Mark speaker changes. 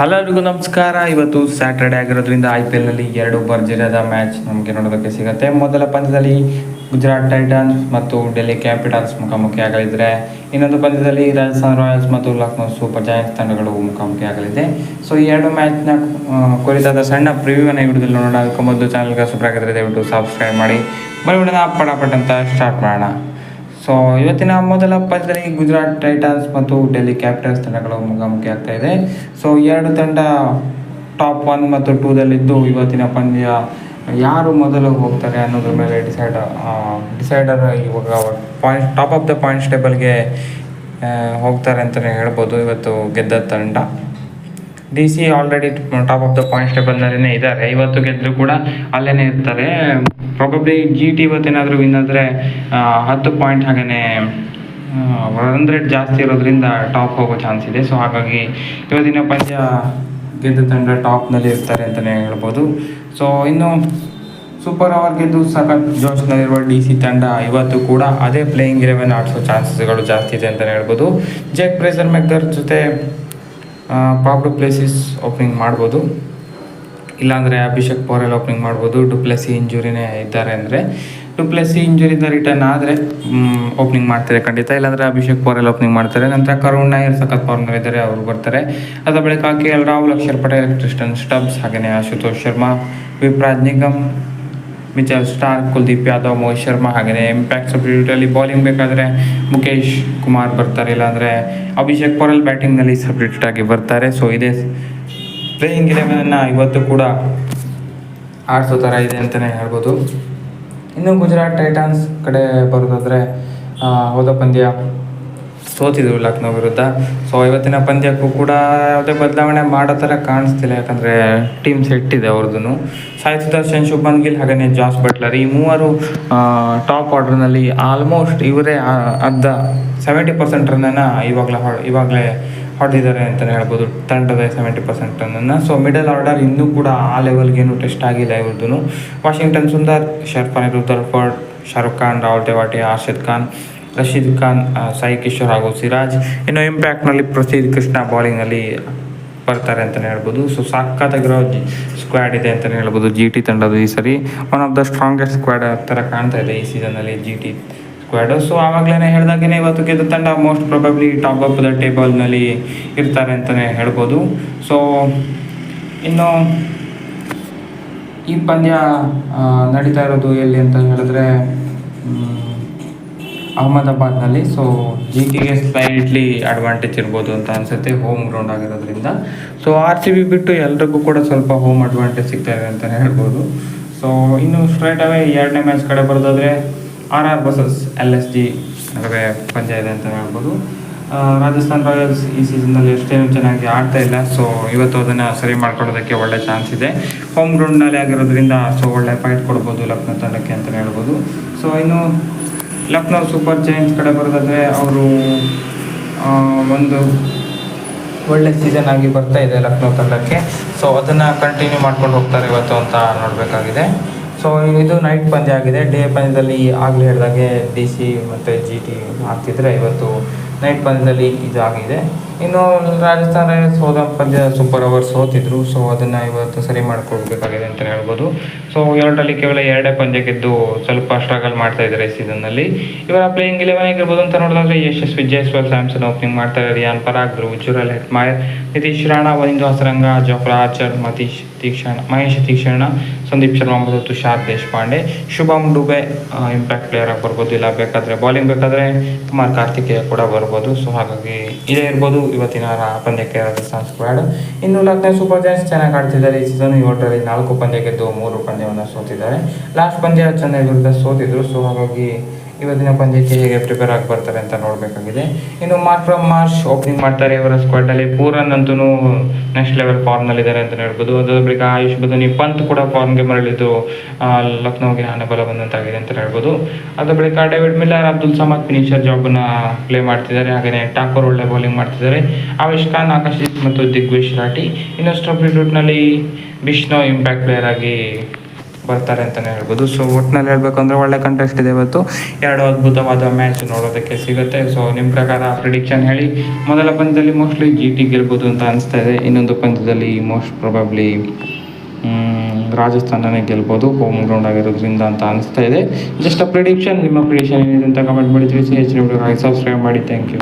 Speaker 1: Hello ನಮಸ್ಕಾರ. ಇವತ್ತು Saturday ಆಗಿರೋದ್ರಿಂದ ಐ ಪಿ ಎಲ್ನಲ್ಲಿ ಎರಡು ಭರ್ಜರಿಯಾದ ಮ್ಯಾಚ್ ನಮಗೆ ನೋಡೋದಕ್ಕೆ ಸಿಗುತ್ತೆ. ಮೊದಲ ಪಂದ್ಯದಲ್ಲಿ ಗುಜರಾತ್ ಟೈಟನ್ಸ್ ಮತ್ತು ಡೆಲ್ಲಿ ಕ್ಯಾಪಿಟಲ್ಸ್ ಮುಖಾಮುಖಿ ಆಗಲಿದ್ರೆ, ಇನ್ನೊಂದು ಪಂದ್ಯದಲ್ಲಿ ರಾಜಸ್ಥಾನ್ ರಾಯಲ್ಸ್ ಮತ್ತು ಲಕ್ನೋ ಸೂಪರ್ ಜಾಯಿಂಟ್ಸ್ ತಂಡಗಳು ಮುಖಾಮುಖಿ ಆಗಲಿದೆ. ಸೊ ಈ ಎರಡು ಮ್ಯಾಚ್ನ ಕುರಿತಾದ ಸಣ್ಣ ಪ್ರಿವ್ಯೂನ ಈ ವಿಡಿಯೋದಲ್ಲಿ ನೋಡೋಣ. ಅದಕ್ಕೆ ಮೊದಲು ಚಾನಲ್ಗೆ ಸಬ್ಸ್ಕ್ರೈಬ್ ದಯವಿಟ್ಟು ಸಬ್ಸ್ಕ್ರೈಬ್ ಮಾಡಿ. ಬರೀ ವಿಡಿಯೋನ ಪಟಾಪಟ್ ಅಂತ ಸ್ಟಾರ್ಟ್ ಮಾಡೋಣ. ಸೊ ಇವತ್ತಿನ ಮೊದಲ ಪಂದ್ಯದಲ್ಲಿ ಗುಜರಾತ್ ಟೈಟನ್ಸ್ ಮತ್ತು ಡೆಲ್ಲಿ ಕ್ಯಾಪಿಟಲ್ಸ್ ತಂಡಗಳು ಮುಖಾಮುಖಿ ಆಗ್ತಾ ಇದೆ. ಸೊ ಎರಡು ತಂಡ ಟಾಪ್ ಒನ್ ಮತ್ತು ಟೂದಲ್ಲಿದ್ದು ಇವತ್ತಿನ ಪಂದ್ಯ ಯಾರು ಮೊದಲು ಹೋಗ್ತಾರೆ ಅನ್ನೋದ್ರ ಮೇಲೆ ಡಿಸೈಡ್ ಡಿಸೈಡರ್ ಇವಾಗ point top of the points ಟೇಬಲ್ಗೆ ಹೋಗ್ತಾರೆ ಅಂತಲೇ ಹೇಳ್ಬೋದು ಇವತ್ತು ಗೆದ್ದ ತಂಡ. D C already top of the points ಟೇಬಲ್ನಲ್ಲೇ ಇದ್ದಾರೆ. ಇವತ್ತು ಗೆದ್ದರೂ ಕೂಡ ಅಲ್ಲೇ ಇರ್ತಾರೆ. ಪ್ರಾಬಬ್ಲಿ ಜಿ ಟಿ ಇವತ್ತೇನಾದರೂ ವಿನ್ ಆದರೆ ಹತ್ತು ಪಾಯಿಂಟ್ ಹಾಗೆಯೇ ರನ್ ರೇಟ್ ಜಾಸ್ತಿ ಇರೋದ್ರಿಂದ ಟಾಪ್ ಹೋಗೋ ಚಾನ್ಸ್ ಇದೆ. ಸೊ ಹಾಗಾಗಿ ಇವತ್ತಿನ ಪಂದ್ಯ ಗೆದ್ದ ತಂಡ ಟಾಪ್ನಲ್ಲಿ ಇರ್ತಾರೆ ಅಂತಲೇ ಹೇಳ್ಬೋದು. ಸೊ ಇನ್ನು ಸೂಪರ್ ಓವರ್ ಗೆದ್ದು ಸಖತ್ ಜೋಶ್ನಲ್ಲಿರುವ ಡಿ ಸಿ ತಂಡ ಇವತ್ತು ಕೂಡ ಅದೇ ಪ್ಲೇಯಿಂಗ್ ಇಲೆವೆನ್ ಆಡಿಸೋ ಚಾನ್ಸಸ್ಗಳು ಜಾಸ್ತಿ ಇದೆ ಅಂತಲೇ ಹೇಳ್ಬೋದು. ಜೆಕ್ ಪ್ರೇಸರ್ ಮೆಗ್ದರ್ ಜೊತೆ ಪಾಬ್ಡು ಪ್ಲೇಸಿಸ್ ಓಪನಿಂಗ್ ಮಾಡ್ಬೋದು. ಇಲ್ಲಾಂದರೆ ಅಭಿಷೇಕ್ ಪೋರೆಲ್ ಓಪನಿಂಗ್ ಮಾಡ್ಬೋದು. ಡುಪ್ಲೆಸಿ ಇಂಜುರಿನೇ ಇದ್ದಾರೆ ಅಂದರೆ ಡುಪ್ಲೆಸಿ ಇಂಜುರಿಯಿಂದ ರಿಟರ್ನ್ ಆದರೆ ಓಪನಿಂಗ್ ಮಾಡ್ತಾರೆ ಖಂಡಿತ. ಇಲ್ಲಾಂದರೆ ಅಭಿಷೇಕ್ ಪೋರೆಲ್ ಓಪನಿಂಗ್ ಮಾಡ್ತಾರೆ. ನಂತರ ಕರುಣ್ ನಾಯರ್ ಸಖತ್ ಇದ್ದಾರೆ, ಅವರು ಬರ್ತಾರೆ. ಅದರ ಬಳಿಕ K L Rahul, Akshar Patel Tristan Stubbs ಹಾಗೆಯೇ ಆಶುತೋಷ್ ಶರ್ಮಾ ವಿಪ್ರಾಜ್ ನಿಗಮ್ ಮಿಚಲ್ ಸ್ಟಾರ್ ಕುಲ್ದೀಪ್ ಯಾದವ್, ಮೋಹಿತ್ ಶರ್ಮಾ ಹಾಗೆಯೇ ಇಂಪ್ಯಾಕ್ಟ್ ಸಬ್ಸ್ಟಿಟ್ಯೂಟಲ್ಲಿ ಬೌಲಿಂಗ್ ಬೇಕಾದರೆ ಮುಖೇಶ್ ಕುಮಾರ್ ಬರ್ತಾರೆ, ಇಲ್ಲಾಂದರೆ ಅಭಿಷೇಕ್ ಬ್ಯಾಟಿಂಗ್ ಬ್ಯಾಟಿಂಗ್ನಲ್ಲಿ ಸಬ್ಸ್ಟಿಟ್ಯೂಟ್ ಆಗಿ ಬರ್ತಾರೆ. ಸೊ ಇದೇ ಪ್ಲೇಯಿಂಗ್ ಇಲೆವೆನನ್ನು ಇವತ್ತು ಕೂಡ ಆಡಿಸೋ ಥರ ಇದೆ ಅಂತಲೇ ಹೇಳ್ಬೋದು. ಇನ್ನು ಗುಜರಾತ್ ಟೈಟನ್ಸ್ ಕಡೆ ಬರೋದಾದರೆ ಹೋದ ಪಂದ್ಯ ಸೋತಿದ್ರು ಲಕ್ನೋ ವಿರುದ್ಧ. ಸೊ ಇವತ್ತಿನ ಪಂದ್ಯಕ್ಕೂ ಕೂಡ ಯಾವುದೇ ಬದಲಾವಣೆ ಮಾಡೋ ಥರ ಕಾಣಿಸ್ತಿಲ್ಲ. ಯಾಕಂದರೆ ಟೀಮ್ ಸೆಟ್ ಇದೆ ಅವ್ರದ್ದು ಸಾಯಿ ಸುದರ್ಶನ್ ಶುಭನ್ ಗಿಲ್ ಹಾಗೆಯೇ ಜಾಸ್ ಬಟ್ಲರ್ ಈ ಮೂವರು ಟಾಪ್ ಆರ್ಡರ್ನಲ್ಲಿ ಆಲ್ಮೋಸ್ಟ್ ಇವರೇ ಅರ್ಧ ಸೆವೆಂಟಿ ಪರ್ಸೆಂಟ್ ರನ್ನನ್ನು ಇವಾಗಲೇ ಇವಾಗಲೇ ಹೊಡೆದಿದ್ದಾರೆ ಅಂತಲೇ ಹೇಳ್ಬೋದು. ತಂಡದ ಸೆವೆಂಟಿ ಪರ್ಸೆಂಟ್ ರನ್ನನ್ನು. ಸೊ ಮಿಡಲ್ ಆರ್ಡರ್ ಇನ್ನೂ ಕೂಡ ಆ ಲೆವೆಲ್ಗೇನು ಟೆಸ್ಟ್ ಆಗಿಲ್ಲ ಇವ್ರದ್ದು Washington Sundar Sherfane Rutherford Shahrukh Khan Rahul Tewatia Arshad Khan Rashid Khan Sai Kishore ಹಾಗೂ ಸಿರಾಜ್. ಇನ್ನು ಇಂಪ್ಯಾಕ್ಟ್ನಲ್ಲಿ ಪ್ರಸಿದ್ಧ ಕೃಷ್ಣ ಬೌಲಿಂಗ್ನಲ್ಲಿ ಬರ್ತಾರೆ ಅಂತಲೇ ಹೇಳ್ಬೋದು. ಸೊ ಸಖತ್ತಾಗಿರೋ ಸ್ಕ್ವಾಡ್ ಇದೆ ಅಂತಲೇ ಹೇಳ್ಬೋದು ಜಿ ಟಿ ತಂಡದ ಈ ಸರಿ. One of the strongest squad ಥರ ಕಾಣ್ತಾ ಇದೆ ಈ ಸೀಸನ್ನಲ್ಲಿ ಜಿ ಟಿ ಸ್ಕ್ವಾಡು ಸೊ ಆವಾಗಲೇ ಹೇಳ್ದಾಗೇ ಇವತ್ತು ಗೆದ್ದ ತಂಡ most probably top of the ಟೇಬಲ್ನಲ್ಲಿ ಇರ್ತಾರೆ ಅಂತಲೇ ಹೇಳ್ಬೋದು. ಸೊ ಇನ್ನು ಈ ಪಂದ್ಯ ನಡೀತಾ ಇರೋದು ಎಲ್ಲಿ ಅಂತ ಹೇಳಿದ್ರೆ ಅಹಮದಾಬಾದ್ನಲ್ಲಿ ಸೊ ಜಿ ಟಿಗೆ ಸ್ಲೈಟ್ಲಿ ಅಡ್ವಾಂಟೇಜ್ ಇರ್ಬೋದು ಅಂತ ಅನಿಸುತ್ತೆ ಹೋಮ್ ಗ್ರೌಂಡ್ ಆಗಿರೋದ್ರಿಂದ. ಸೊ ಆರ್ ಸಿ ಬಿ ಬಿಟ್ಟು ಎಲ್ರಿಗೂ ಕೂಡ ಸ್ವಲ್ಪ ಹೋಮ್ ಅಡ್ವಾಂಟೇಜ್ ಸಿಗ್ತಾ ಇದೆ ಅಂತಲೇ ಹೇಳ್ಬೋದು. ಸೊ ಇನ್ನು ಸ್ಟ್ರೈಟ್ ಅವೇ ಎರಡನೇ ಮ್ಯಾಚ್ ಕಡೆ ಬರೋದಾದರೆ R R versus L S G ನಡುವೆ ಪಂದ್ಯ ಇದೆ ಅಂತ ಹೇಳ್ಬೋದು. ರಾಜಸ್ಥಾನ್ ರಾಯಲ್ಸ್ ಈ ಸೀಸನ್ನಲ್ಲಿ ಎಷ್ಟೇನು ಚೆನ್ನಾಗಿ ಆಡ್ತಾ ಇಲ್ಲ ಸೊ ಇವತ್ತು ಅದನ್ನು ಸರಿ ಮಾಡ್ಕೊಳ್ಳೋದಕ್ಕೆ ಒಳ್ಳೆ ಚಾನ್ಸ್ ಇದೆ. ಹೋಮ್ ಗ್ರೌಂಡ್ನಲ್ಲಿ ಆಗಿರೋದ್ರಿಂದ ಸೊ ಒಳ್ಳೆ ಫೈಟ್ ಕೊಡ್ಬೋದು ಲಕ್ನೋ ತಂಡಕ್ಕೆ ಅಂತಲೇ ಹೇಳ್ಬೋದು. ಸೊ ಇನ್ನು ಲಕ್ನೋ ಸೂಪರ್ ಜೈನ್ಸ್ ಕಡೆ ಬರೋದಾದರೆ ಅವರು ಒಂದು ಒಳ್ಳೆ ಸೀಸನ್ ಆಗಿ ಬರ್ತಾ ಇದೆ ಲಕ್ನೋ ತಂಡಕ್ಕೆ. ಸೊ ಅದನ್ನು ಕಂಟಿನ್ಯೂ ಮಾಡ್ಕೊಂಡು ಹೋಗ್ತಾರೆ ಇವತ್ತು ಅಂತ ನೋಡಬೇಕಾಗಿದೆ. ಸೊ ಇದು ನೈಟ್ ಪಂದ್ಯ ಆಗಿದೆ. ಡೇ ಪಂದ್ಯದಲ್ಲಿ ಆಗಲೇ ಹೇಳಿದಾಗೆ ಡಿ ಸಿ ಮತ್ತು ಜಿ ಟಿ ಆಗ್ತಿದ್ರೆ ಇವತ್ತು ನೈಟ್ ಪಂದ್ಯದಲ್ಲಿ ಇದಾಗಿದೆ ಇನ್ನು ರಾಜಸ್ಥಾನ್ ರಾಯಲ್ಸ್ ಹೋದ ಪಂದ್ಯ ಸೂಪರ್ ಓವರ್ ಸೋತಿದ್ರು. ಸೊ ಅದನ್ನು ಇವತ್ತು ಸರಿ ಮಾಡ್ಕೊಳ್ಬೇಕಾಗಿದೆ ಅಂತ ಹೇಳ್ಬೋದು. ಸೊ ಎರಡರಲ್ಲಿ ಕೇವಲ ಎರಡೇ ಪಂದ್ಯ ಗೆದ್ದು ಸ್ವಲ್ಪ ಸ್ಟ್ರಗಲ್ ಮಾಡ್ತಾ ಇದ್ದಾರೆ ಈ ಸೀಸನ್ನಲ್ಲಿ ಇವರ ಪ್ಲೇಯಿಂಗ್ ಇಲೆವೆನ್ ಆಗಿರ್ಬೋದು ಅಂತ ನೋಡಿದ್ರೆ ಯಶಸ್ವಿ ಜೈಸ್ವಾಲ್ ಸ್ಯಾಮ್ಸನ್ ಓಪನಿಂಗ್ ಮಾಡ್ತಾರೆ Riyan Parag Dhruv Jurel Hetmyer Nitish Rana Wanindu Hasaranga Jofra Archer Matheesha Theekshana Maheesh Theekshana Sandeep Sharma ಮತ್ತು ತುಷಾರ್ ದೇಶಪಾಂಡೆ ಶುಭಮ್ ಡುಬೆ ಇಂಪ್ಯಾಕ್ಟ್ ಪ್ಲೇಯರ್ ಆಗಿ ಬರ್ಬೋದು. ಇಲ್ಲ ಬೇಕಾದರೆ ಬೌಲಿಂಗ್ ಬೇಕಾದರೆ ಕುಮಾರ್ ಕಾರ್ತಿಕೇಯ ಕೂಡ ಬರ್ಬೋದು ಸೊ ಹಾಗಾಗಿ ಇದೇ ಇರ್ಬೋದು. ಇವತ್ತಿನ ಪಂದ್ಯಕ್ಕೆ ರಾಜಸ್ಥಾನ್ ಸ್ಕ್ವಾಡ್ ಇನ್ನು ಲಕ್ನೋ ಸೂಪರ್ ಜೈನ್ಸ್ ಚೆನ್ನಾಗಿ ಆಡ್ತಿದ್ದಾರೆ. ಈ ಸೀಸನ್ ಏಳರಲ್ಲಿ ನಾಲ್ಕು ಪಂದ್ಯ ಗೆದ್ದು ಮೂರು ಪಂದ್ಯವನ್ನು ಸೋತಿದ್ದಾರೆ. ಲಾಸ್ಟ್ ಪಂದ್ಯ ಚೆನ್ನೈ ವಿರುದ್ಧ ಸೋತಿದ್ರು. ಸೊ ಹಾಗಾಗಿ ಇವತ್ತಿನ ಪಂದ್ಯಕ್ಕೆ ಹೇಗೆ ಪ್ರಿಪೇರ್ ಆಗಿ ಬರ್ತಾರೆ ಅಂತ ನೋಡಬೇಕಾಗಿದೆ. ಇನ್ನು ಮಾರ್ಕ್ರಮ್ ಮಾರ್ಚ್ ಓಪನಿಂಗ್ ಮಾಡ್ತಾರೆ ಇವರ ಸ್ಕ್ವಾಡಲ್ಲಿ ಪೂರನ್ ಅಂತೂ ನೆಕ್ಸ್ಟ್ ಲೆವೆಲ್ ಫಾರ್ಮ್ನಲ್ಲಿದ್ದಾರೆ ಅಂತ ಹೇಳ್ಬೋದು. ಅದರ ಬಳಿಕ ಆಯುಷ್ ಬದನಿ ಪಂತ್ ಕೂಡ ಫಾರ್ಮ್ಗೆ ಮರಳಿದ್ದು ಲಕ್ನೋಗೆ ಲಕ್ನೋಗೆ ಹಣಬಲ ಬಂದಂತಾಗಿದೆ ಅಂತ ಹೇಳ್ಬೋದು. ಅದರ ಬಳಿಕ David Miller, Abdul Samad finisher ಜಾಬನ್ನು play ಮಾಡ್ತಿದ್ದಾರೆ. ಹಾಗೆಯೇ ಠಾಕೂರ್ ಒಳ್ಳೆ ಬೌಲಿಂಗ್ ಮಾಡ್ತಿದ್ದಾರೆ. ಆವೇಶ್ ಖಾನ್, ಆಕಾಶ್ ಮತ್ತು ದಿಗ್ವಿಶ್ ರಾಠಿ. ಇನ್ನು ಸ್ಟಬ್ಲಿಟ್ಯೂಟ್ನಲ್ಲಿ ಬಿಷ್ಣು ಇಂಪ್ಯಾಕ್ಟ್ ಪ್ಲೇಯರ್ ಆಗಿ ಬರ್ತಾರೆ ಅಂತಲೇ ಹೇಳ್ಬೋದು. ಸೊ ಒಟ್ನಲ್ಲಿ ಹೇಳಬೇಕು ಅಂದ್ರೆ ಒಳ್ಳೆ ಕಂಟೆಸ್ಟ್ ಇದೆ ಇವತ್ತು. ಎರಡು ಅದ್ಭುತವಾದ ಮ್ಯಾಚ್ ನೋಡೋದಕ್ಕೆ ಸಿಗುತ್ತೆ. ಸೊ ನಿಮ್ಮ ಪ್ರಕಾರ ಪ್ರಿಡಿಕ್ಷನ್ ಹೇಳಿ. ಮೊದಲ ಪಂದ್ಯದಲ್ಲಿ ಮೋಸ್ಟ್ಲಿ ಜಿ ಟಿ ಗೆಲ್ಬೋದು ಅಂತ ಅನಿಸ್ತಾ ಇದೆ. ಇನ್ನೊಂದು ಪಂದ್ಯದಲ್ಲಿ ಮೋಸ್ಟ್ ಪ್ರೊಬಬ್ಲಿ ರಾಜಸ್ಥಾನನೇ ಗೆಲ್ಬೋದು. ಹೋಮ್ ಗ್ರೌಂಡ್ ಆಗಿರೋದ್ರಿಂದ ಅಂತ ಅನಿಸ್ತಾ ಇದೆ. ಜಸ್ಟ್ ಅ ಪ್ರಿಡಿಕ್ಷನ್ ನಿಮ್ಮ ಪ್ರಿಡಿಕ್ಷನ್ ಏನಿದೆ ಅಂತ ಕಮೆಂಟ್ ಮಾಡಿ ತಿಳಿಸಿ. ಹೆಚ್ಚಿನ ಸಬ್ಸ್ಕ್ರೈಬ್ ಮಾಡಿ. Thank you